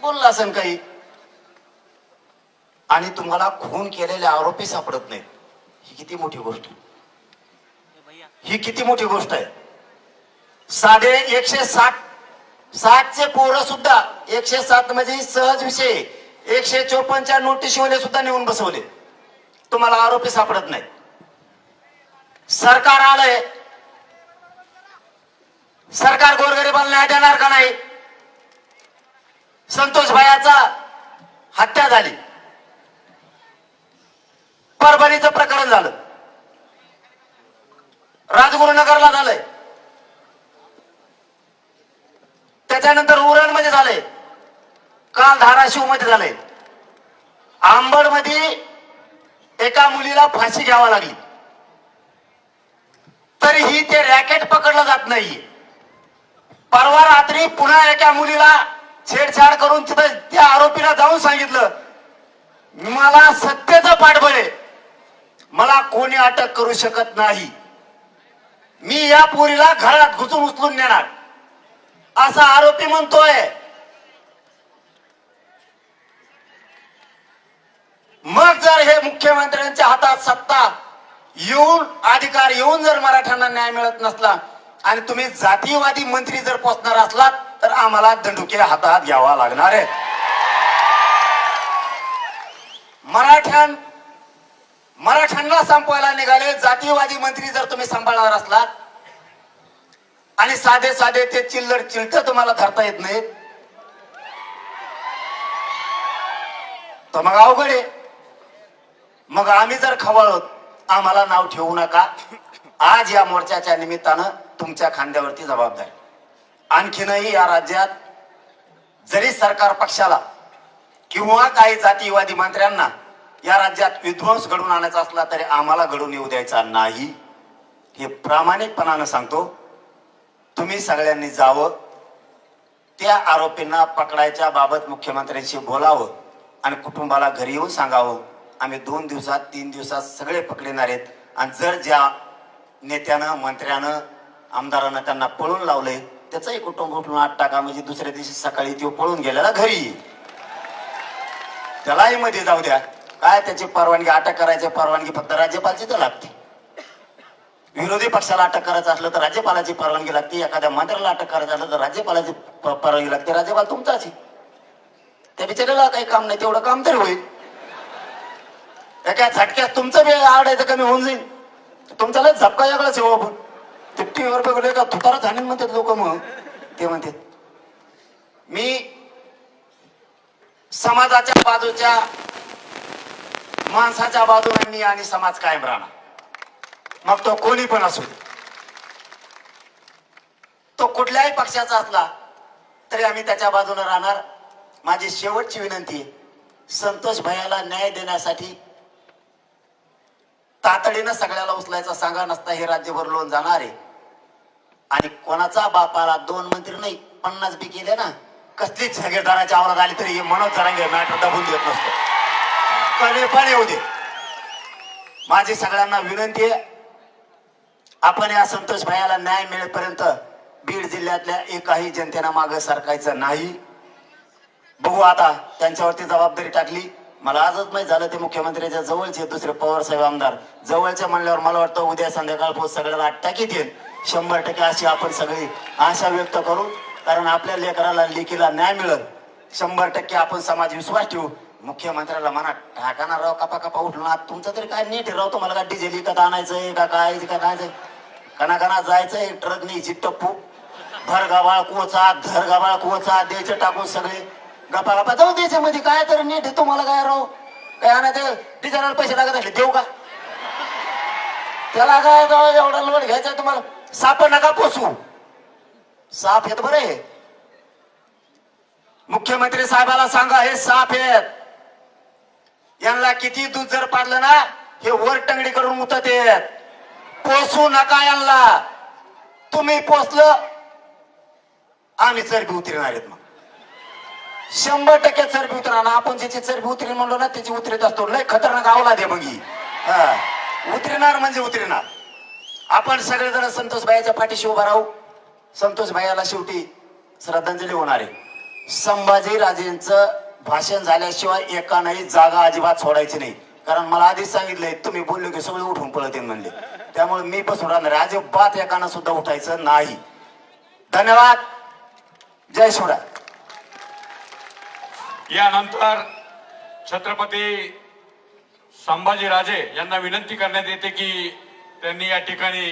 बोलला असेल काही. आणि तुम्हाला खून केलेले आरोपी सापडत नाहीत. ही किती मोठी गोष्ट. आहे. ही किती मोठी गोष्ट आहे. साडे एकशे साठ साठचे पोरं सुद्धा एकशे सात म्हणजे सहज विषय. एकशे चोपन्नच्या नोटीसवाले सुद्धा नेऊन बसवले. तुम्हाला आरोपी सापडत नाही सरकार आलंय. सरकार गोरगरिबांना न्याय देणार का नाही? संतोष भायाचा हत्या झाली. परभणीचं प्रकरण झालं. राजगुरुनगरला झालंय. त्याच्यानंतर उरणमध्ये झालंय. काल धाराशिवमध्ये झालंय. आंबडमध्ये एका मुलीला फाशी घ्यावा लागली. तरीही ते रॅकेट पकडलं जात नाही परवा रात्री पुन्हा एका मुलीला छेडछाड करून तिथं त्या आरोपीला जाऊन सांगितलं. मला सत्तेचं पाठबळ आहे मला कोणी अटक करू शकत नाही. मी या पोरीला घरात घुसून उचलून नेणार. असा आरोपी म्हणतोय. मग जर हे मुख्यमंत्र्यांच्या हातात सत्ता येऊन अधिकार येऊन जर मराठ्यांना न्याय मिळत नसला आणि तुम्ही जातीयवादी मंत्री जर पोचणार असलात तर आम्हाला दंडुके हातात घ्यावा लागणार आहे मराठ्यां मराठ्यांना संपवायला निघाले. जातीयवादी मंत्री जर तुम्ही सांभाळणार असलात आणि साधे साधे ते चिल्लर चिलट तुम्हाला धरता येत नाहीत तर मग अवघड आहे. मग आम्ही जर खवळत आम्हाला नाव ठेवू नका. आज या मोर्चाच्या निमित्तानं तुमच्या खांद्यावरती जबाबदारी. आणखीनही या राज्यात जरी सरकार पक्षाला किंवा काही जातीयवादी मंत्र्यांना या राज्यात विध्वंस घडून आणायचा असला तरी आम्हाला घडून येऊ द्यायचा नाही. हे प्रामाणिकपणानं सांगतो. तुम्ही सगळ्यांनी जावं. त्या आरोपींना पकडायच्या बाबत मुख्यमंत्र्यांशी बोलावं आणि कुटुंबाला घरी येऊन सांगावं. आम्ही दोन दिवसात तीन दिवसात सगळे पकडणार आहेत. आणि जर ज्या नेत्यानं मंत्र्यानं आमदारानं त्यांना पळून लावलंय त्याचंही कुटुंब उठून आठ टाका म्हणजे दुसऱ्या दिवशी सकाळी तो पळून गेलेला घरी. त्यालाही मध्ये जाऊ द्या. काय त्याची परवानगी अटक करायची परवानगी फक्त राज्यपालची तर लागते. विरोधी पक्षाला अटक करायचं असलं तर राज्यपालाची परवानगी लागते. एखाद्या मंत्र्याला अटक करायचं असलं तर राज्यपालाची परवानगी लागते. राज्यपाल तुमचाच आहे. त्या बिचाऱ्याला काही काम नाही तेवढं काम तरी होईल. एका झटक्यात तुमचं वेळ आडायचं कमी होऊन जाईल. तुमचा लय झपका वेगळाच येऊ हो आपण. ते टीव्हीवर बघले का? तुतारा झाले म्हणतात लोक मग. ते म्हणतात मी समाजाच्या बाजूच्या माणसाच्या बाजूने मी आणि समाज कायम राहणार. मग तो कोणी पण असू तो कुठल्याही पक्षाचा असला तरी आम्ही त्याच्या बाजूने राहणार. माझी शेवटची विनंती आहे संतोष भैयाला न्याय देण्यासाठी तातडीनं सगळ्याला उचलायचा सांगा नसता हे राज्यभर लोन जाणार. आहे आणि कोणाचा बापाला दोन मंत्री नाही पन्नास बी केले ना कसलीच झगेदाराच्या आवरात आली तरी हे मनोज जरांगे मॅटर दाबून देत नसतो. कळे पण येऊ दे? माझी सगळ्यांना विनंती आहे आपण या संतोष भायाला न्याय मिळेपर्यंत बीड जिल्ह्यातल्या एकाही जनतेनं मागे सरकायचं नाही. बघू आता त्यांच्यावरती जबाबदारी टाकली मला आजच माहीत झालं ते मुख्यमंत्र्याच्या जवळचे दुसरे पवार साहेब आमदार. जवळच्या म्हणल्यावर मला वाटतं उद्या संध्याकाळ पोहोच सगळ्याला टाकीत येईल शंभर टक्के अशी आपण सगळी आशा व्यक्त करू. कारण आपल्या लेकराला लेकीला न्याय मिळत शंभर टक्के आपण समाज विश्वास ठेवू. मुख्यमंत्र्याला म्हणा टाकाना राव कपा कपा उठलो ना तुमचं तरी काय नीट राव? तुम्हाला का डिझेल विकत आणायचंय का काय? का काय कना जायचंय ट्रक न्यायची भर गावाळ कोचा धर गावाळ कोचा द्यायचं टाकून सगळे. गप्पा गप्पा जाऊ त्याच्यामध्ये काय तर नीट तुम्हाला काय राव? काय आणायचं? डिझायनर पैसे लागत असले देऊ का? त्याला काय जाऊ एवढा लोड घ्यायचा तुम्हाला? साप नका पोसू. साप येत बरं. आहे मुख्यमंत्री साहेबाला सांगा हे साप आहेत. यांना किती दूध जर पाडलं ना हे वर टंगडी करून उतत येत पोसू नका यांना. तुम्ही पोसलं आम्ही चरबी उतरणार आहेत मग. शंभर टक्के चरबी उतरणार आपण ज्याची चरबी उतरी म्हणलो ना त्याची उतरेत असतो. लय खतरनाक आवला दे मग ही. हा. उतरणार म्हणजे उतरणार. आपण सगळेजण संतोष भाईच्या पाठीशी उभा राहू. संतोष भाईला शेवटी श्रद्धांजली होणार आहे. संभाजीराजेंचं भाषण झाल्याशिवाय एकानंही जागा अजिबात सोडायची नाही. कारण मला आधीच सांगितलंय तुम्ही बोललो की सगळे उठून पळत म्हणले. त्यामुळे मी बसून राहणार अजिबात एकानं सुद्धा उठायचं नाही. धन्यवाद. जय शिवराय. यानंतर छत्रपती संभाजीराजे यांना विनंती करण्यात येते की त्यांनी या ठिकाणी